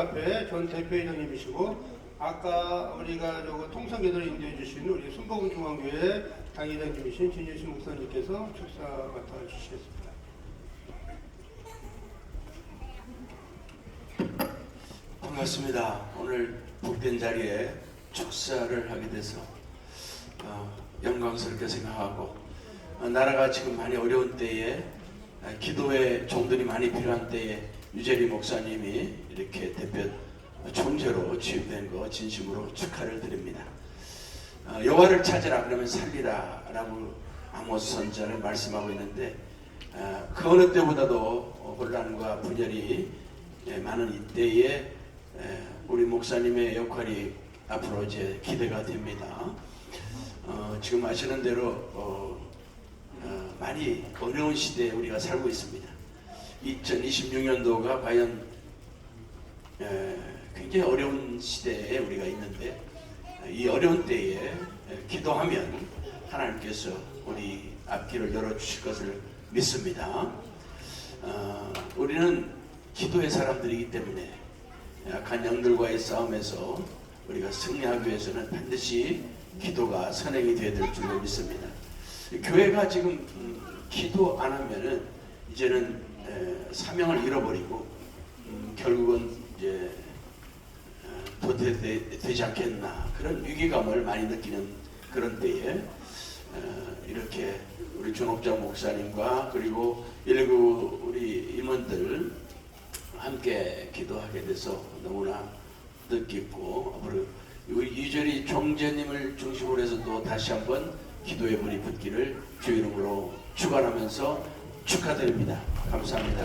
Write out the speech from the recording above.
앞에 전 대표회장님이시고 아까 우리가 저거 통성계도를 인도해 주신 우리 순복음 중앙교회 당회장님이신 진유신 목사님께서 축사 맡아 주시겠습니다. 반갑습니다. 오늘 복된 자리에 축사를 하게 돼서 어, 영광스럽게 생각하고 어, 나라가 지금 많이 어려운 때에 어, 기도의 종들이 많이 필요한 때에 유재리 목사님이 이렇게 대표 총재로 취임된 거 진심으로 축하를 드립니다. 어, 여호와를 찾으라 그러면 살리라라고 아모스 선자는 말씀하고 있는데 어, 그 어느 때보다도 어, 혼란과 분열이 예, 많은 이때에 에, 우리 목사님의 역할이 앞으로 이제 기대가 됩니다. 어, 지금 아시는 대로 어, 어, 많이 어려운 시대에 우리가 살고 있습니다. 2026년도가 과연 에, 굉장히 어려운 시대에 우리가 있는데 이 어려운 때에 에, 기도하면 하나님께서 우리 앞길을 열어주실 것을 믿습니다. 어, 우리는 기도의 사람들이기 때문에 약한 영들과의 싸움에서 우리가 승리하기 위해서는 반드시 기도가 선행이 되어야 될 줄로 믿습니다. 교회가 지금 음, 기도 안 하면은 이제는 에, 사명을 잃어버리고 음, 결국은 이제 어, 도태되, 되지 않겠나 그런 위기감을 많이 느끼는 그런 때에 어, 이렇게 우리 준옥장 목사님과 그리고 일부 우리 임원들 함께 기도하게 돼서 너무나 뜻깊고 앞으로 우리 유절이 총재님을 중심으로 해서 또 다시 한번 기도의 불이 붙기를 주 이름으로 축원하면서 축하드립니다. 감사합니다.